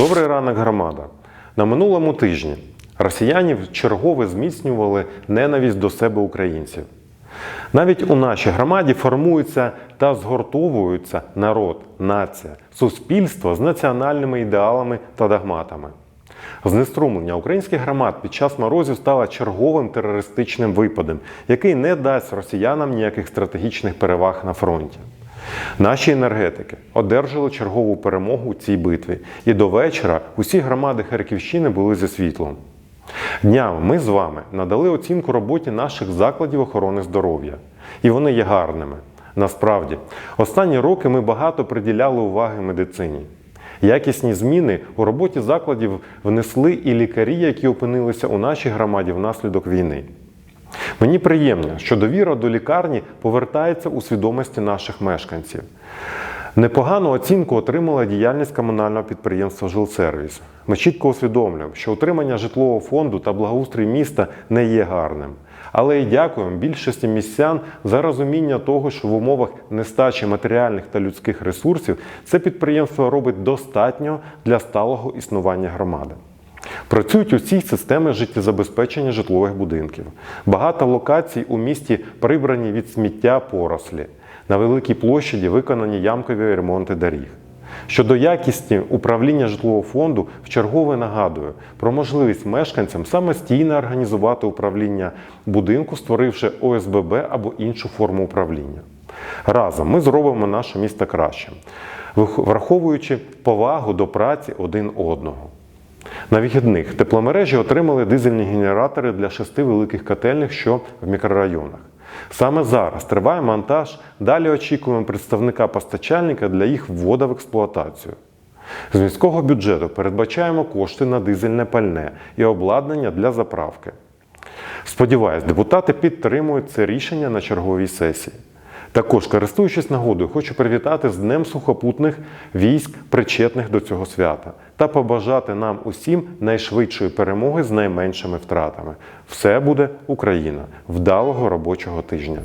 Добрий ранок, громада. На минулому тижні росіяни чергове зміцнювали ненависть до себе українців. Навіть у нашій громаді формується та згуртовується народ, нація, суспільство з національними ідеалами та догматами. Знеструмлення українських громад під час морозів стало черговим терористичним випадом, який не дасть росіянам ніяких стратегічних переваг на фронті. Наші енергетики одержали чергову перемогу у цій битві, і до вечора усі громади Харківщини були зі світлом. Днями ми з вами надали оцінку роботі наших закладів охорони здоров'я, і вони є гарними. Насправді, останні роки ми багато приділяли уваги медицині. Якісні зміни у роботі закладів внесли і лікарі, які опинилися у нашій громаді внаслідок війни. Мені приємно, що довіра до лікарні повертається у свідомості наших мешканців. Непогану оцінку отримала діяльність комунального підприємства Жилсервіс. Ми чітко усвідомлюємо, що утримання житлового фонду та благоустрій міста не є гарним. Але і дякуємо більшості містян за розуміння того, що в умовах нестачі матеріальних та людських ресурсів це підприємство робить достатньо для сталого існування громади. Працюють усі системи життєзабезпечення житлових будинків. Багато локацій у місті прибрані від сміття порослі. На великій площаді виконані ямкові ремонти доріг. Щодо якісті управління житлового фонду, вчергове нагадую про можливість мешканцям самостійно організувати управління будинку, створивши ОСББ або іншу форму управління. Разом ми зробимо наше місто кращим, враховуючи повагу до праці один одного. На вихідних тепломережі отримали дизельні генератори для шести великих котельних, що в мікрорайонах. Саме зараз триває монтаж. Далі очікуємо представника постачальника для їх вводу в експлуатацію. З міського бюджету передбачаємо кошти на дизельне пальне і обладнання для заправки. Сподіваюсь, депутати підтримують це рішення на черговій сесії. Також, користуючись нагодою, хочу привітати з Днем сухопутних військ, причетних до цього свята, та побажати нам усім найшвидшої перемоги з найменшими втратами. Все буде Україна! Вдалого робочого тижня!